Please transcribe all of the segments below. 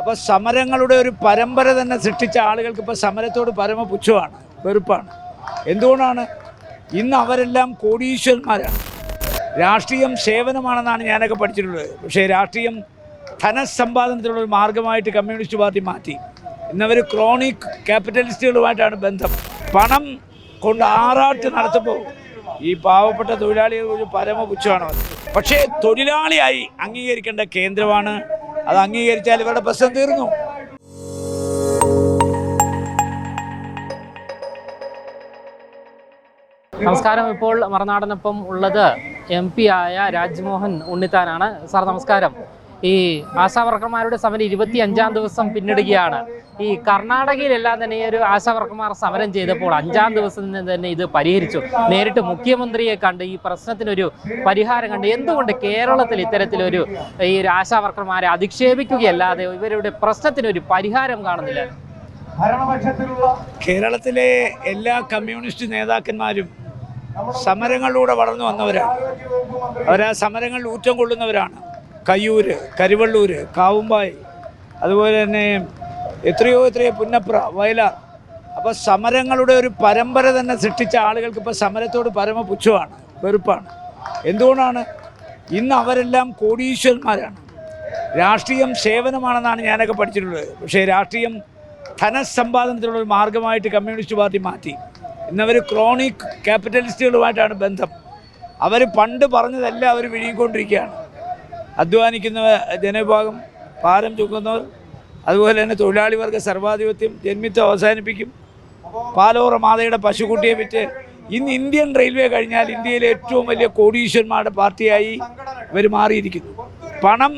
അപ്പോൾ സമരങ്ങളുടെ ഒരു പരമ്പര തന്നെ സൃഷ്ടിച്ച ആളുകൾക്ക് ഇപ്പോൾ സമരത്തോട് പരമ പുച്ഛമാണ് വെറുപ്പാണ്. എന്തുകൊണ്ടാണ്? ഇന്ന് അവരെല്ലാം കോടീശ്വരന്മാരാണ്. രാഷ്ട്രീയം സേവനമാണെന്നാണ് ഞാനൊക്കെ പഠിച്ചിട്ടുള്ളത്. പക്ഷേ രാഷ്ട്രീയം ധനസമ്പാദനത്തിനുള്ള ഒരു മാർഗമായിട്ട് കമ്മ്യൂണിസ്റ്റ് പാർട്ടി മാറ്റി. ഇന്നവർ ക്രോണിക് ക്യാപിറ്റലിസ്റ്റുകളുമായിട്ടാണ് ബന്ധം. പണം കൊണ്ട് ആറാട്ട് നടത്തുമ്പോൾ ഈ പാവപ്പെട്ട തൊഴിലാളികൾ ഒരു പരമപുച്ഛമാണ്. പക്ഷേ തൊഴിലാളിയായി അംഗീകരിക്കേണ്ട കേന്ദ്രമാണ് അത് അംഗീകരിച്ചാൽ ഇവരുടെ പ്രശ്നം തീർന്നു. നമസ്കാരം. ഇപ്പോൾ മറുനാടനൊപ്പം ഉള്ളത് എം പി ആയ രാജ്മോഹൻ ഉണ്ണിത്താനാണ്. സാർ നമസ്കാരം. ഈ ആശാവർക്കർമാരുടെ സമരം ഇരുപത്തി അഞ്ചാം ദിവസം പിന്നിടുകയാണ്. ഈ കർണാടകയിലെല്ലാം തന്നെ ഈ ഒരു ആശാവർക്കർമാർ സമരം ചെയ്തപ്പോൾ അഞ്ചാം ദിവസം തന്നെ ഇത് പരിഹരിച്ചു. നേരിട്ട് മുഖ്യമന്ത്രിയെ കണ്ട് ഈ പ്രശ്നത്തിനൊരു പരിഹാരം കണ്ട് എന്തുകൊണ്ട് കേരളത്തിൽ ഇത്തരത്തിലൊരു ഈ ഒരു ആശാവർക്കർമാരെ അധിക്ഷേപിക്കുകയല്ലാതെ ഇവരുടെ പ്രശ്നത്തിനൊരു പരിഹാരം കാണുന്നില്ല? കേരളത്തിലെ എല്ലാ കമ്മ്യൂണിസ്റ്റ് നേതാക്കന്മാരും സമരങ്ങളിലൂടെ വളർന്നു വന്നവരാണ്. അവരാ സമരങ്ങളിൽ ഊറ്റം കൊള്ളുന്നവരാണ്. കയ്യൂര് കരുവള്ളൂര് കാവുമ്പായി അതുപോലെ തന്നെ എത്രയോ എത്രയോ പുന്നപ്ര വയലാർ അപ്പോൾ സമരങ്ങളുടെ ഒരു പരമ്പര തന്നെ സൃഷ്ടിച്ച ആളുകൾക്ക് ഇപ്പോൾ സമരത്തോട് പരമ പുച്ഛമാണ് വെറുപ്പാണ്. എന്തുകൊണ്ടാണ്? ഇന്ന് അവരെല്ലാം കോടീശ്വരന്മാരാണ്. രാഷ്ട്രീയം സേവനമാണെന്നാണ് ഞാനൊക്കെ പഠിച്ചിട്ടുള്ളത്. പക്ഷേ രാഷ്ട്രീയം ധനസമ്പാദനത്തിനുള്ള ഒരു മാർഗമായിട്ട് കമ്മ്യൂണിസ്റ്റ് പാർട്ടി മാറ്റി. ഇന്നവർ ക്രോണിക് ക്യാപിറ്റലിസ്റ്റുകളുമായിട്ടാണ് ബന്ധം. അവർ പണ്ട് പറഞ്ഞതെല്ലാം അവർ വിഴുങ്ങിക്കൊണ്ടിരിക്കുകയാണ്. അധ്വാനിക്കുന്ന ജനവിഭാഗം ഭാരം ചുക്കുന്നവർ അതുപോലെ തന്നെ തൊഴിലാളി വർഗ സർവാധിപത്യം ജന്മിത്വം അവസാനിപ്പിക്കും. പാലോറ മാതയുടെ പശുക്കുട്ടിയെ വിറ്റ് ഇന്ന് ഇന്ത്യൻ റെയിൽവേ കഴിഞ്ഞാൽ ഇന്ത്യയിലെ ഏറ്റവും വലിയ കോടീശ്വരന്മാരുടെ പാർട്ടിയായി ഇവർ മാറിയിരിക്കുന്നു. പണം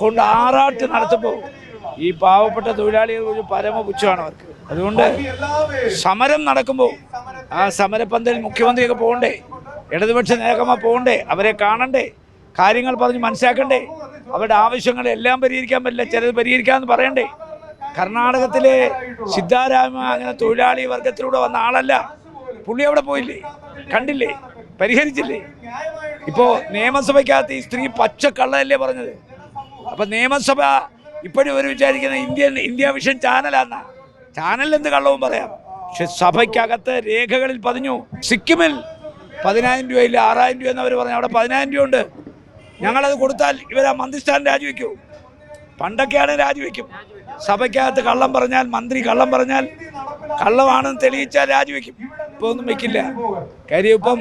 കൊണ്ട് ആറാട്ട് നടത്തുമ്പോൾ ഈ പാവപ്പെട്ട തൊഴിലാളികൾ ഒരു പരമപുച്ഛമാണ് അവർക്ക്. അതുകൊണ്ട് സമരം നടക്കുമ്പോൾ ആ സമരപ്പന്തൽ മുഖ്യമന്ത്രിയൊക്കെ പോകണ്ടേ ഇടതുപക്ഷ നേതാക്കന്മാർ പോകണ്ടേ അവരെ കാണണ്ടേ കാര്യങ്ങൾ പറഞ്ഞ് മനസ്സിലാക്കണ്ടേ? അവരുടെ ആവശ്യങ്ങളെല്ലാം പരിഹരിക്കാൻ പറ്റില്ല ചിലത് പരിഹരിക്കാമെന്ന് പറയണ്ടേ? കർണാടകത്തിലെ സിദ്ധാരാമ അങ്ങനെ തൊഴിലാളി വർഗത്തിലൂടെ വന്ന ആളല്ല. പുള്ളി അവിടെ പോയില്ലേ? കണ്ടില്ലേ? പരിഹരിച്ചില്ലേ? ഇപ്പോൾ നിയമസഭയ്ക്കകത്ത് ഈ സ്ത്രീ പച്ചക്കള്ളല്ലേ പറഞ്ഞത്? അപ്പൊ നിയമസഭ ഇപ്പോഴും ഒരു വിചാരിക്കുന്ന ഇന്ത്യൻ ഇന്ത്യ വിഷൻ ചാനലാന്ന. ചാനലിൽ എന്ത് കള്ളവും പറയാം? പക്ഷെ സഭയ്ക്കകത്ത് രേഖകളിൽ പതിഞ്ഞു. സിക്കിമിൽ പതിനായിരം രൂപയില്ല ആറായിരം രൂപ എന്നവർ പറഞ്ഞു അവിടെ പതിനായിരം രൂപ ഉണ്ട് ഞങ്ങളത് കൊടുത്താൽ ഇവർ ആ മന്ത്രിസ്ഥാനം രാജിവെക്കൂ. പണ്ടൊക്കെയാണ് രാജിവെക്കും. സഭയ്ക്കകത്ത് കള്ളം പറഞ്ഞാൽ മന്ത്രി കള്ളം പറഞ്ഞാൽ കള്ളമാണെന്ന് തെളിയിച്ചാൽ രാജിവെക്കും. ഇപ്പോൾ ഒന്നും വെക്കില്ല. കാര്യം ഇപ്പം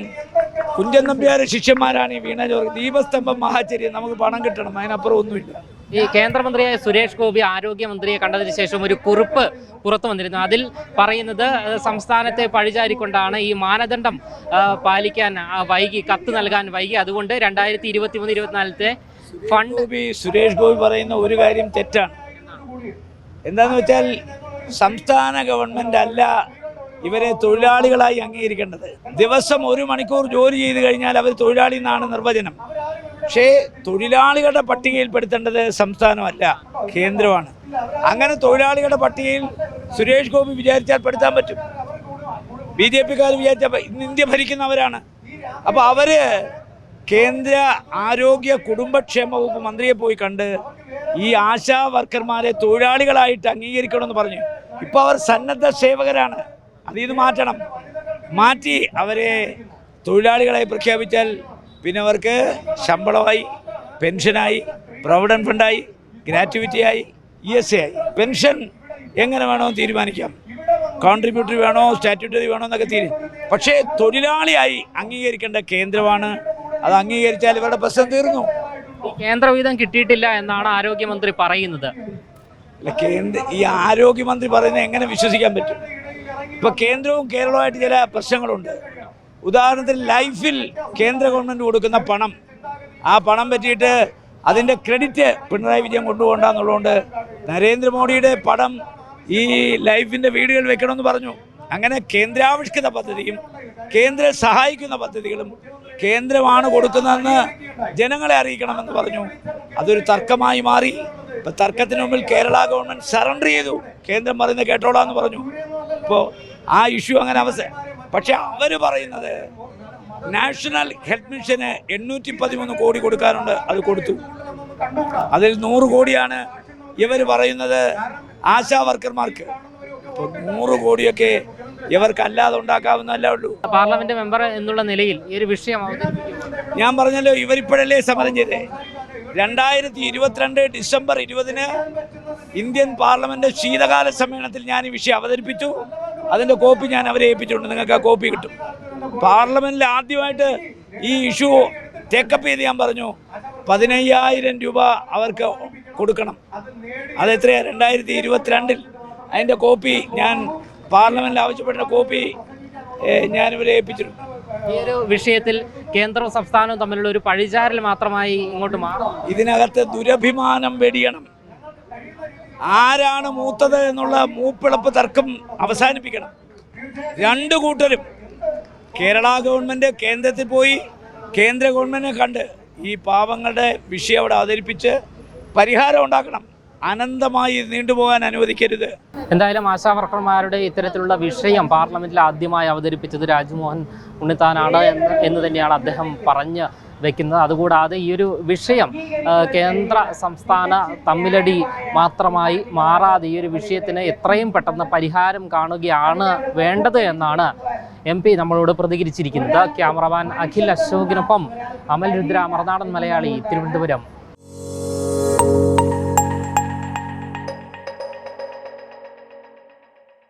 കുഞ്ചൻ നമ്പ്യാരെ ശിഷ്യന്മാരാണ് ഈ വീണ ജോർജ്. ദീപസ്തംഭം മഹാചര്യം നമുക്ക് പണം കിട്ടണം. അതിനപ്പുറം ഒന്നുമില്ല. ഈ കേന്ദ്രമന്ത്രിയായ സുരേഷ് ഗോപി ആരോഗ്യമന്ത്രിയെ കണ്ടതിന് ശേഷം ഒരു കുറിപ്പ് പുറത്തു വന്നിരുന്നു. അതിൽ പറയുന്നത് സംസ്ഥാനത്തെ പഴിചാരിക്കൊണ്ടാണ് ഈ മാനദണ്ഡം പാലിക്കാൻ വൈകി കത്ത് നൽകാൻ വൈകി. അതുകൊണ്ട് രണ്ടായിരത്തി ഇരുപത്തി മൂന്ന് ഇരുപത്തിനാലത്തെ ഫണ്ട് സുരേഷ് ഗോപി പറയുന്ന ഒരു കാര്യം തെറ്റാണ്. എന്താന്ന് വെച്ചാൽ സംസ്ഥാന ഗവൺമെന്റ് അല്ല ഇവരെ തൊഴിലാളികളായി അംഗീകരിക്കേണ്ടത്. ദിവസം ഒരു മണിക്കൂർ ജോലി ചെയ്ത് കഴിഞ്ഞാൽ അവർ തൊഴിലാളി എന്നാണ് നിർവചനം. പക്ഷേ തൊഴിലാളികളുടെ പട്ടികയിൽപ്പെടുത്തേണ്ടത് സംസ്ഥാനമല്ല കേന്ദ്രമാണ്. അങ്ങനെ തൊഴിലാളികളുടെ പട്ടികയിൽ സുരേഷ് ഗോപി വിചാരിച്ചാൽ പെടുത്താൻ പറ്റും. ബി ജെ പിക്കാർ വിചാരിച്ച ഇന്ന് ഇന്ത്യ ഭരിക്കുന്നവരാണ്. അപ്പോൾ അവർ കേന്ദ്ര ആരോഗ്യ കുടുംബക്ഷേമ വകുപ്പ് മന്ത്രിയെ പോയി കണ്ട് ഈ ആശാ വർക്കർമാരെ തൊഴിലാളികളായിട്ട് അംഗീകരിക്കണമെന്ന് പറഞ്ഞു. ഇപ്പോൾ അവർ സന്നദ്ധ സേവകരാണ്. നിന്ന് മാറ്റണം. മാറ്റി അവരെ തൊഴിലാളികളായി പ്രഖ്യാപിച്ചാൽ പിന്നെ അവർക്ക് ശമ്പളമായി പെൻഷനായി പ്രൊവിഡന്റ് ഫണ്ടായി ഗ്രാറ്റുവിറ്റിയായി ഇ എസ് എ ആയി. പെൻഷൻ എങ്ങനെ വേണോ തീരുമാനിക്കാം? കോൺട്രിബ്യൂട്ടറി വേണോ സ്റ്റാറ്റ്യൂട്ടറി വേണോ എന്നൊക്കെ തീരും പക്ഷേ തൊഴിലാളിയായി അംഗീകരിക്കേണ്ട കേന്ദ്രമാണ്. അത് അംഗീകരിച്ചാൽ ഇവരുടെ പ്രശ്നം തീർന്നു. ഈ കേന്ദ്രവിഹിതം കിട്ടിയിട്ടില്ല എന്നാണ് ആരോഗ്യമന്ത്രി പറയുന്നത്. അല്ല കേന്ദ്ര ഈ ആരോഗ്യമന്ത്രി പറയുന്നത് എങ്ങനെ വിശ്വസിക്കാൻ പറ്റും? ഇപ്പൊ കേന്ദ്രവും കേരളവുമായിട്ട് ചില പ്രശ്നങ്ങളുണ്ട്. ഉദാഹരണത്തിന് ലൈഫിൽ കേന്ദ്ര ഗവൺമെന്റ് കൊടുക്കുന്ന പണം. ആ പണം പറ്റിയിട്ട് അതിന്റെ ക്രെഡിറ്റ് പിണറായി വിജയൻ കൊണ്ടുപോകണ്ടെന്നുള്ളതുകൊണ്ട് നരേന്ദ്രമോദിയുടെ പടം ഈ ലൈഫിന്റെ വീടുകൾ വെക്കണമെന്ന് പറഞ്ഞു. അങ്ങനെ കേന്ദ്രാവിഷ്കൃത പദ്ധതിയും കേന്ദ്രം സഹായിക്കുന്ന പദ്ധതികളും കേന്ദ്രമാണ് കൊടുക്കുന്നതെന്ന് ജനങ്ങളെ അറിയിക്കണമെന്ന് പറഞ്ഞു. അതൊരു തർക്കമായി മാറി. ഇപ്പം തർക്കത്തിന് മുമ്പിൽ കേരള ഗവൺമെന്റ് സറണ്ടർ ചെയ്തു. കേന്ദ്രം പറയുന്നത് കേട്ടോളാന്ന് പറഞ്ഞു. അപ്പോൾ ആ ഇഷ്യൂ അങ്ങനെ അവസ്ഥ പക്ഷെ അവർ പറയുന്നത് നാഷണൽ ഹെൽത്ത് മിഷന് എണ്ണൂറ്റി പതിമൂന്ന് കോടി കൊടുക്കാനുണ്ട് അത് കൊടുത്തു. അതിൽ നൂറ് കോടിയാണ് ഇവർ പറയുന്നത് ആശാ വർക്കർമാർക്ക്. ഇപ്പോൾ നൂറ് കോടിയൊക്കെ ഇവർക്ക് അല്ലാതെ ഉണ്ടാക്കാവുന്നതല്ലേ ഉള്ളൂ. പാർലമെന്റ് മെമ്പർ എന്നുള്ള നിലയിൽ ഈ ഒരു വിഷയം ഞാൻ പറഞ്ഞല്ലോ ഇവരിപ്പോഴല്ലേ സമരം ചെയ്തേ? രണ്ടായിരത്തി ഇരുപത്തിരണ്ട് ഡിസംബർ ഇരുപതിന് ഇന്ത്യൻ പാർലമെന്റ് ശീതകാല സമ്മേളനത്തിൽ ഞാൻ ഈ വിഷയം അവതരിപ്പിച്ചു. അതിന്റെ കോപ്പി ഞാൻ അവരെ ഏൽപ്പിച്ചിട്ടുണ്ട് നിങ്ങൾക്ക് ആ കോപ്പി കിട്ടും. പാർലമെന്റിൽ ആദ്യമായിട്ട് ഈ ഇഷ്യൂ ടേക്കപ്പ് ചെയ്ത് ഞാൻ പറഞ്ഞു പതിനയ്യായിരം രൂപ അവർക്ക് കൊടുക്കണം. അത് എത്രയാണ് രണ്ടായിരത്തി ഇരുപത്തിരണ്ടിൽ അതിന്റെ കോപ്പി ഞാൻ പാർലമെന്റിൽ ആവശ്യപ്പെട്ട കോപ്പി ഞാനിവരെ ഞാൻ ഇവരെ ഏൽപ്പിച്ചിട്ടുണ്ട് ഈ ഒരു വിഷയത്തിൽ കേന്ദ്രവും സംസ്ഥാനവും തമ്മിലുള്ള ഒരു പഴിചാരൽ മാത്രമായി ഇങ്ങോട്ട് മാറും. ഇതിനകത്ത് ദുരഭിമാനം വെടിയണം. ആരാണ് മൂത്തത് എന്നുള്ള മൂപ്പിളപ്പ് തർക്കം അവസാനിപ്പിക്കണം. രണ്ട് കൂട്ടരും കേരള ഗവൺമെന്റ് കേന്ദ്രത്തിൽ പോയി കേന്ദ്ര ഗവൺമെന്റിനെ കണ്ട് ഈ പാവങ്ങളുടെ വിഷയം അവിടെ അവതരിപ്പിച്ച് പരിഹാരം ഉണ്ടാക്കണം. അനന്തമായി നീണ്ടുപോകാൻ അനുവദിക്കരുത്. എന്തായാലും ആശാവർക്കർമാരുടെ ഇത്തരത്തിലുള്ള വിഷയം പാർലമെന്റിൽ ആദ്യമായി അവതരിപ്പിച്ചത് രാജ്മോഹൻ ഉണ്ണിത്താനാണ് എന്ന് എന്ന് തന്നെയാണ് അദ്ദേഹം പറഞ്ഞ് വെക്കുന്നത്. അതുകൂടാതെ ഈ ഒരു വിഷയം കേന്ദ്ര സംസ്ഥാന തമ്മിലടി മാത്രമായി മാറാതെ ഈ ഒരു വിഷയത്തിന് എത്രയും പെട്ടെന്ന് പരിഹാരം കാണുകയാണ് വേണ്ടത് എന്നാണ് എം പി നമ്മളോട് പ്രതികരിച്ചിരിക്കുന്നത്. ക്യാമറമാൻ അഖിൽ അശോകിനൊപ്പം അമൽ രുദ്ര മറനാടൻ മലയാളി തിരുവനന്തപുരം.